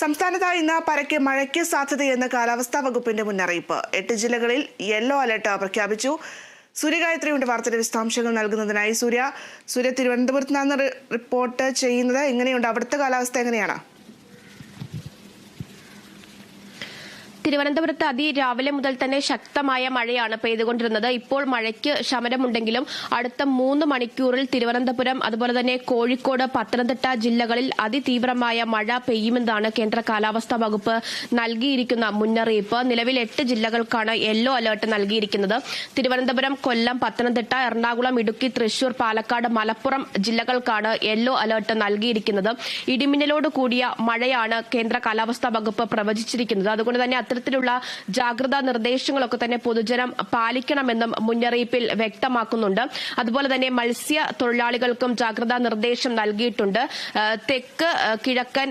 സംസ്ഥാനത്ത് ഇന്ന് പരക്കെ മഴയ്ക്ക് സാധ്യതയെന്ന് കാലാവസ്ഥാ വകുപ്പിന്റെ മുന്നറിയിപ്പ്. എട്ട് ജില്ലകളിൽ യെല്ലോ അലർട്ട് പ്രഖ്യാപിച്ചു. സൂര്യഗായത്രിയുടെ വാർത്തയുടെ വിശദാംശങ്ങൾ നൽകുന്നതിനായി സൂര്യ സൂര്യ തിരുവനന്തപുരത്ത് നിന്നാണ് റിപ്പോർട്ട് ചെയ്യുന്നത്. എങ്ങനെയുണ്ട് അവിടുത്തെ കാലാവസ്ഥ എങ്ങനെയാണ്? തിരുവനന്തപുരത്ത് അതിരാവിലെ മുതൽ തന്നെ ശക്തമായ മഴയാണ് പെയ്തുകൊണ്ടിരുന്നത്. ഇപ്പോൾ മഴയ്ക്ക് ശമനമുണ്ടെങ്കിലും അടുത്ത മൂന്ന് മണിക്കൂറിൽ തിരുവനന്തപുരം അതുപോലെ തന്നെ കോഴിക്കോട് പത്തനംതിട്ട ജില്ലകളിൽ അതിതീവ്രമായ മഴ പെയ്യുമെന്നാണ് കേന്ദ്ര കാലാവസ്ഥാ വകുപ്പ് നൽകിയിരിക്കുന്ന മുന്നറിയിപ്പ്. നിലവിൽ എട്ട് ജില്ലകൾക്കാണ് യെല്ലോ അലർട്ട് നൽകിയിരിക്കുന്നത്. തിരുവനന്തപുരം കൊല്ലം പത്തനംതിട്ട എറണാകുളം ഇടുക്കി തൃശൂർ പാലക്കാട് മലപ്പുറം ജില്ലകൾക്കാണ് യെല്ലോ അലർട്ട് നൽകിയിരിക്കുന്നത്. ഇടിമിന്നലോട് കൂടിയ മഴയാണ് കേന്ദ്ര കാലാവസ്ഥാ വകുപ്പ് പ്രവചിച്ചിരിക്കുന്നത്. അതുകൊണ്ട് തന്നെ അത്തരത്തിലുള്ള ജാഗ്രതാ നിർദ്ദേശങ്ങളൊക്കെ തന്നെ പൊതുജനം പാലിക്കണമെന്നും മുന്നറിയിപ്പിൽ വ്യക്തമാക്കുന്നുണ്ട്. അതുപോലെ തന്നെ മത്സ്യ തൊഴിലാളികൾക്കും ജാഗ്രതാ നിർദ്ദേശം നൽകിയിട്ടുണ്ട്. തെക്ക് കിഴക്കൻ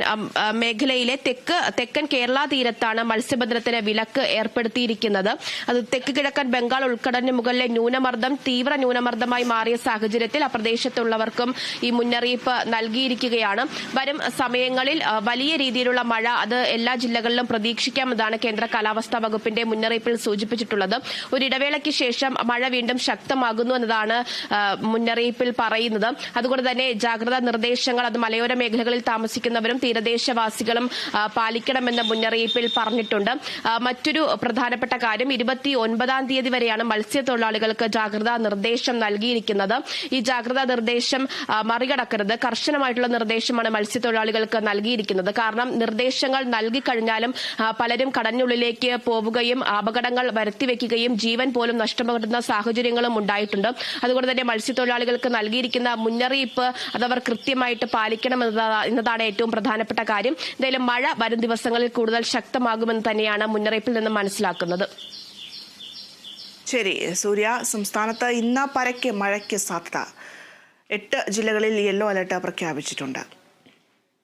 മേഖലയിലെ തെക്ക് തെക്കൻ കേരള തീരത്താണ് മത്സ്യബന്ധനത്തിന് വിലക്ക് ഏർപ്പെടുത്തിയിരിക്കുന്നത്. അത് തെക്ക് കിഴക്കൻ ബംഗാൾ ഉൾക്കടലിന് മുകളിലെ ന്യൂനമർദ്ദം തീവ്ര ന്യൂനമർദ്ദമായി മാറിയ സാഹചര്യത്തിൽ ആ പ്രദേശത്തുള്ളവർക്കും ഈ മുന്നറിയിപ്പ് നൽകിയിരിക്കുകയാണ്. വരും സമയങ്ങളിൽ വലിയ രീതിയിലുള്ള മഴ അത് എല്ലാ ജില്ലകളിലും പ്രതീക്ഷിക്കാമെന്നാണ് കേന്ദ്ര കാലാവസ്ഥാ വകുപ്പിന്റെ മുന്നറിയിപ്പിൽ സൂചിപ്പിച്ചിട്ടുള്ളത് ഒരു ഇടവേളയ്ക്ക് ശേഷം മഴ വീണ്ടും ശക്തമാകുന്നു എന്നതാണ് മുന്നറിയിപ്പിൽ പറയുന്നത്. അതുകൊണ്ട് തന്നെ ജാഗ്രതാ നിർദ്ദേശങ്ങൾ അത് മലയോര മേഖലകളിൽ താമസിക്കുന്നവരും തീരദേശവാസികളും പാലിക്കണമെന്ന് മുന്നറിയിപ്പിൽ പറഞ്ഞിട്ടുണ്ട്. മറ്റൊരു പ്രധാനപ്പെട്ട കാര്യം ഇരുപത്തി ഒൻപതാം തീയതി വരെയാണ് മത്സ്യത്തൊഴിലാളികൾക്ക് ജാഗ്രതാ നിർദ്ദേശം നൽകിയിരിക്കുന്നത്. ഈ ജാഗ്രതാ നിർദ്ദേശം മറികടക്കരുത്. കർശനമായിട്ടുള്ള നിർദ്ദേശമാണ് മത്സ്യത്തൊഴിലാളികൾക്ക് നൽകിയിരിക്കുന്നത്. കാരണം നിർദ്ദേശങ്ങൾ നൽകിക്കഴിഞ്ഞാലും പലരും പലരും കടലിനുള്ളിലേക്ക് പോവുകയും അപകടങ്ങൾ വരുത്തിവെക്കുകയും ജീവൻ പോലും നഷ്ടപ്പെടുന്ന സാഹചര്യങ്ങളും ഉണ്ടായിട്ടുണ്ട്. അതുകൊണ്ട് തന്നെ മത്സ്യത്തൊഴിലാളികൾക്ക് നൽകിയിരിക്കുന്ന മുന്നറിയിപ്പ് അതവർ കൃത്യമായിട്ട് പാലിക്കണം എന്നതാ- എന്നതാണ് ഏറ്റവും പ്രധാനപ്പെട്ട കാര്യം. എന്തായാലും മഴ വരും ദിവസങ്ങളിൽ കൂടുതൽ ശക്തമാകുമെന്ന് തന്നെയാണ് മുന്നറിയിപ്പിൽ നിന്ന് മനസ്സിലാക്കുന്നത്. ശരി സൂര്യ സംസ്ഥാനത്ത് ഇന്ന് പരക്കെ മഴയ്ക്ക് സാധ്യത. എട്ട് ജില്ലകളിൽ യെല്ലോ അലർട്ട് പ്രഖ്യാപിച്ചിട്ടുണ്ട്.